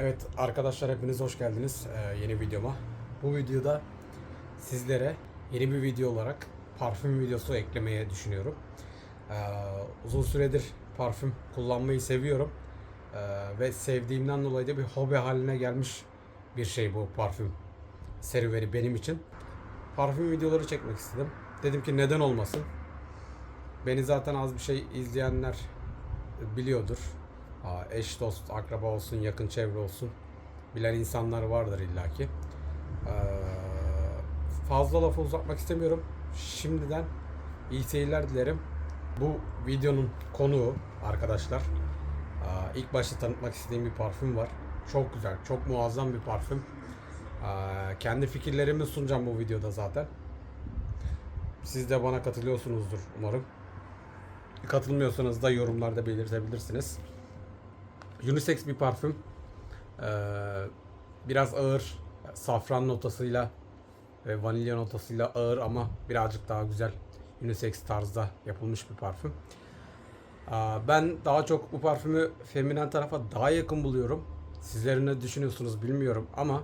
Evet arkadaşlar hepiniz hoş geldiniz ee, yeni videoma. Bu videoda sizlere yeni bir video olarak parfüm videosu eklemeye düşünüyorum. Ee, uzun süredir parfüm kullanmayı seviyorum. Ee, ve sevdiğimden dolayı da bir hobi haline gelmiş bir şey bu parfüm serüveni benim için. Parfüm videoları çekmek istedim. Dedim ki neden olmasın. Beni zaten az bir şey izleyenler biliyordur. Eş, dost, akraba olsun, yakın çevre olsun. Bilen insanlar vardır illaki. Ee, fazla lafı uzatmak istemiyorum. Şimdiden iyi seyirler dilerim. Bu videonun konuğu arkadaşlar. Aa, ilk başta tanıtmak istediğim bir parfüm var. Çok güzel, çok muazzam bir parfüm. Aa, kendi fikirlerimi sunacağım bu videoda zaten. Siz de bana katılıyorsunuzdur umarım. Katılmıyorsanız da yorumlarda belirtebilirsiniz. Unisex bir parfüm. Ee, biraz ağır, safran notasıyla ve vanilya notasıyla ağır ama birazcık daha güzel unisex tarzda yapılmış bir parfüm. Aa, ben daha çok bu parfümü feminen tarafa daha yakın buluyorum. Sizler ne düşünüyorsunuz bilmiyorum ama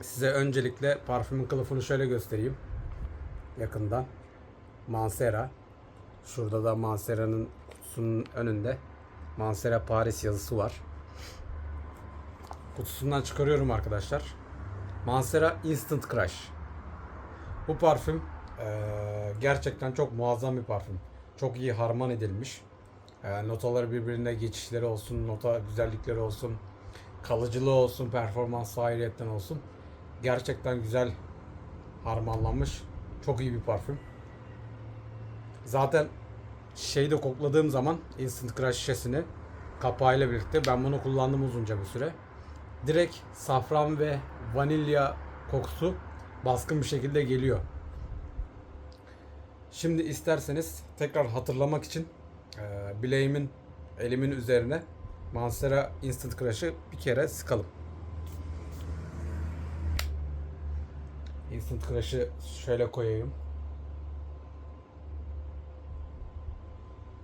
size öncelikle parfümün kılıfını şöyle göstereyim. Yakından. Mansera. Şurada da Mansera'nın kutusunun önünde Mansera Paris yazısı var. Kutusundan çıkarıyorum arkadaşlar. Mansera Instant Crush. Bu parfüm eee, gerçekten çok muazzam bir parfüm. Çok iyi harman edilmiş. Eee, notaları birbirine geçişleri olsun, nota güzellikleri olsun, kalıcılığı olsun, performans ayrıyetten olsun. Gerçekten güzel harmanlanmış. Çok iyi bir parfüm. Zaten şeyi de kokladığım zaman Instant Crush şişesini kapağıyla birlikte ben bunu kullandım uzunca bir süre. Direkt safran ve vanilya kokusu baskın bir şekilde geliyor. Şimdi isterseniz tekrar hatırlamak için e, bileğimin elimin üzerine Mansera Instant Crush'ı bir kere sıkalım. Instant Crush'ı şöyle koyayım.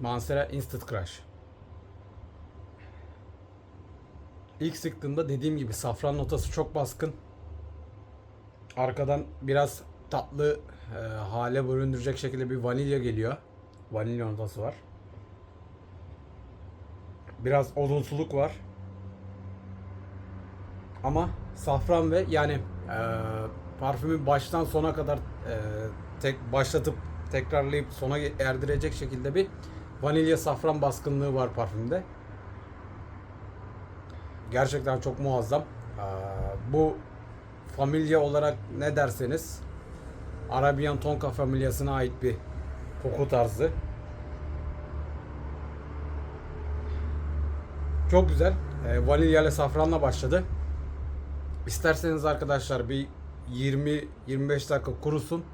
Mansera Instant Crush. İlk sıktığımda dediğim gibi safran notası çok baskın. Arkadan biraz tatlı e, hale büründürecek şekilde bir vanilya geliyor. Vanilya notası var. Biraz odunsuluk var. Ama safran ve yani e, parfümü baştan sona kadar e, tek başlatıp tekrarlayıp sona erdirecek şekilde bir vanilya safran baskınlığı var parfümde. Gerçekten çok muazzam. Bu familya olarak ne derseniz Arabian Tonka familyasına ait bir koku tarzı. Çok güzel. Ee, vanilya ile safranla başladı. İsterseniz arkadaşlar bir 20-25 dakika kurusun.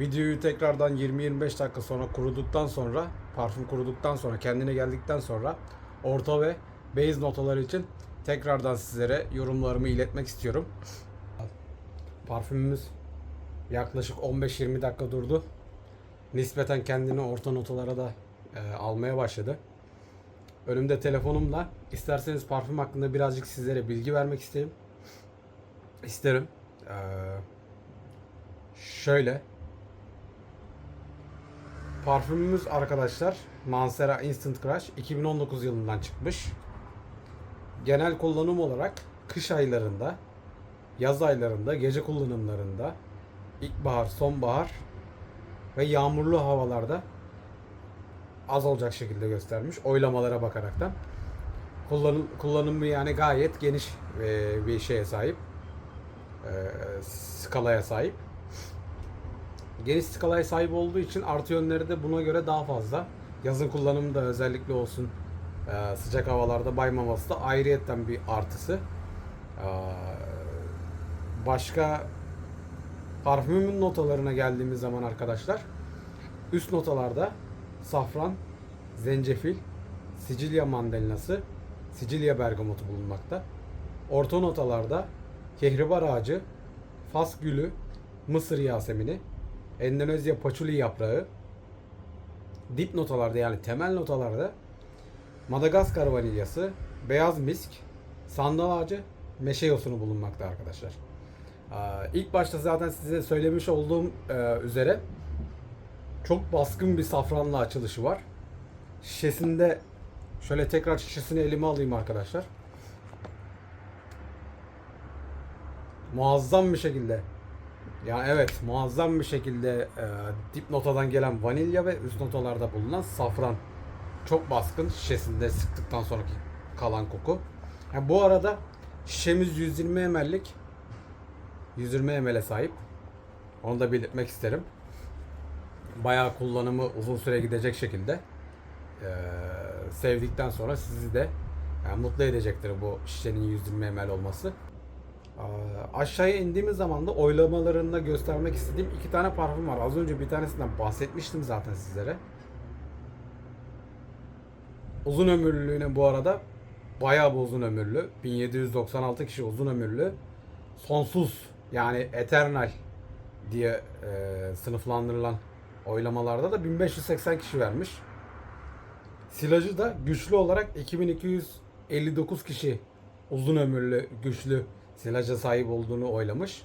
Videoyu tekrardan 20-25 dakika sonra kuruduktan sonra, parfüm kuruduktan sonra, kendine geldikten sonra orta ve base notaları için tekrardan sizlere yorumlarımı iletmek istiyorum. Parfümümüz yaklaşık 15-20 dakika durdu. Nispeten kendini orta notalara da e, almaya başladı. Önümde telefonumla isterseniz parfüm hakkında birazcık sizlere bilgi vermek isterim. İsterim. Ee, şöyle Parfümümüz arkadaşlar Mansera Instant Crush 2019 yılından çıkmış. Genel kullanım olarak kış aylarında, yaz aylarında, gece kullanımlarında, ilkbahar, sonbahar ve yağmurlu havalarda az olacak şekilde göstermiş. Oylamalara bakaraktan. Kullanım, kullanımı yani gayet geniş bir şeye sahip. Skalaya sahip geniş skalaya sahip olduğu için artı yönleri de buna göre daha fazla. Yazın kullanımı da özellikle olsun e, sıcak havalarda baymaması da ayrıyetten bir artısı. E, başka parfümün notalarına geldiğimiz zaman arkadaşlar üst notalarda safran, zencefil, Sicilya mandalinası, Sicilya bergamotu bulunmakta. Orta notalarda kehribar ağacı, fas gülü, mısır yasemini, Endonezya paçuli yaprağı, dip notalarda yani temel notalarda Madagaskar vanilyası, beyaz misk, sandal ağacı, meşe yosunu bulunmakta arkadaşlar. İlk başta zaten size söylemiş olduğum e, üzere çok baskın bir safranla açılışı var. Şişesinde şöyle tekrar şişesini elime alayım arkadaşlar. Muazzam bir şekilde yani evet muazzam bir şekilde e, dip notadan gelen vanilya ve üst notalarda bulunan safran çok baskın şişesinde sıktıktan sonraki kalan koku. Yani bu arada şişemiz 120 ml'lik 120 ml'e sahip. Onu da belirtmek isterim. Bayağı kullanımı uzun süre gidecek şekilde e, sevdikten sonra sizi de yani mutlu edecektir bu şişenin 120 ml olması. Aşağıya indiğimiz zaman da oylamalarında göstermek istediğim iki tane parfüm var. Az önce bir tanesinden bahsetmiştim zaten sizlere. Uzun ömürlülüğüne bu arada bayağı bir uzun ömürlü. 1796 kişi uzun ömürlü. Sonsuz yani eternal diye e, sınıflandırılan oylamalarda da 1580 kişi vermiş. Silajı da güçlü olarak 2259 kişi uzun ömürlü, güçlü silaja sahip olduğunu oylamış.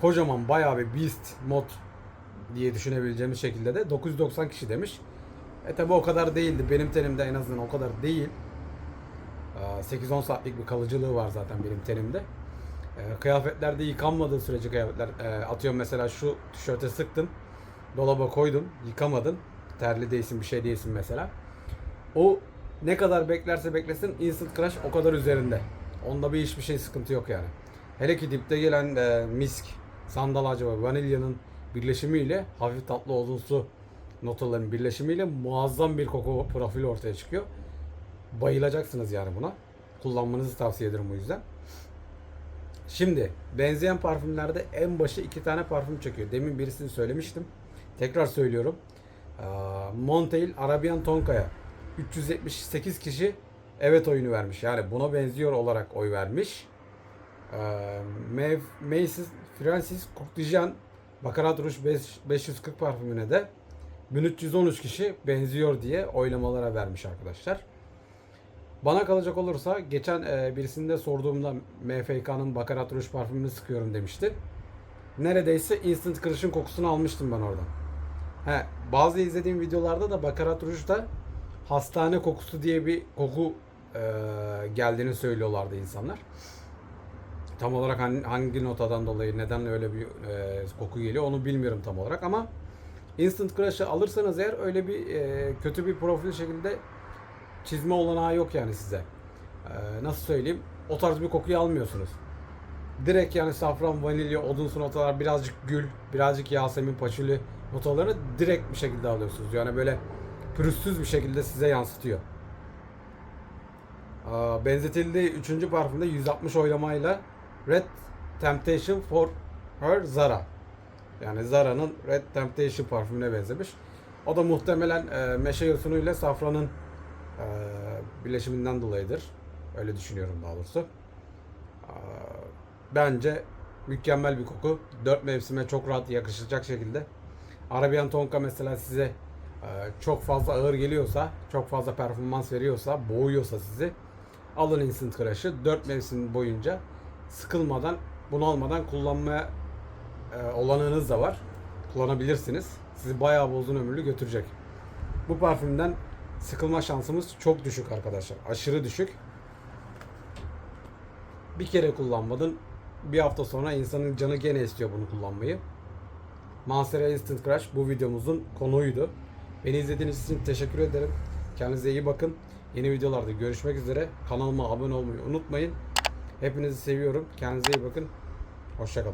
Kocaman bayağı bir beast mod diye düşünebileceğimiz şekilde de 990 kişi demiş. E tabi o kadar değildi. Benim tenimde en azından o kadar değil. Aa, 8-10 saatlik bir kalıcılığı var zaten benim tenimde. E, Kıyafetlerde yıkanmadığı sürece kıyafetler e, atıyorum mesela şu tişörte sıktın. Dolaba koydun. Yıkamadın. Terli değilsin bir şey değilsin mesela. O ne kadar beklerse beklesin instant crash o kadar üzerinde. Onda bir hiçbir şey sıkıntı yok yani. Hele ki dipte gelen e, misk, sandal ağacı ve vanilyanın birleşimiyle hafif tatlı odunsu notaların birleşimiyle muazzam bir koku profili ortaya çıkıyor. Bayılacaksınız yani buna. Kullanmanızı tavsiye ederim o yüzden. Şimdi benzeyen parfümlerde en başı iki tane parfüm çekiyor. Demin birisini söylemiştim. Tekrar söylüyorum. Montail Arabian Tonka'ya 378 kişi evet oyunu vermiş. Yani buna benziyor olarak oy vermiş. Ee, Macy's Francis Courtisan Baccarat Rouge 5 540 parfümüne de 1313 kişi benziyor diye oylamalara vermiş arkadaşlar. Bana kalacak olursa geçen e, birisinde sorduğumda MFK'nın Baccarat Rouge parfümünü sıkıyorum demişti. Neredeyse instant kırışın kokusunu almıştım ben oradan. He, bazı izlediğim videolarda da Baccarat Rouge'da hastane kokusu diye bir koku geldiğini söylüyorlardı insanlar. Tam olarak hangi, notadan dolayı neden öyle bir e, koku geliyor onu bilmiyorum tam olarak ama Instant Crush'ı alırsanız eğer öyle bir e, kötü bir profil şekilde çizme olanağı yok yani size. E, nasıl söyleyeyim? O tarz bir kokuyu almıyorsunuz. Direkt yani safran, vanilya, odunsu notalar, birazcık gül, birazcık yasemin, paçuli notaları direkt bir şekilde alıyorsunuz. Yani böyle pürüzsüz bir şekilde size yansıtıyor. Aa, benzetildiği 3. parfümde 160 oylamayla Red Temptation for Her Zara. Yani Zara'nın Red Temptation parfümüne benzemiş. O da muhtemelen e, meşe yosunu ile safranın e, birleşiminden dolayıdır. Öyle düşünüyorum daha doğrusu. Aa, bence mükemmel bir koku. Dört mevsime çok rahat yakışacak şekilde. Arabian Tonka mesela size e, çok fazla ağır geliyorsa, çok fazla performans veriyorsa, boğuyorsa sizi alın Instant Crush'ı 4 mevsim boyunca sıkılmadan, bunalmadan kullanmaya e, olanağınız da var. Kullanabilirsiniz. Sizi bayağı bir uzun ömürlü götürecek. Bu parfümden sıkılma şansımız çok düşük arkadaşlar. Aşırı düşük. Bir kere kullanmadın. Bir hafta sonra insanın canı gene istiyor bunu kullanmayı. Mansera Instant Crush bu videomuzun konuydu. Beni izlediğiniz için teşekkür ederim. Kendinize iyi bakın. Yeni videolarda görüşmek üzere. Kanalıma abone olmayı unutmayın. Hepinizi seviyorum. Kendinize iyi bakın. Hoşçakalın.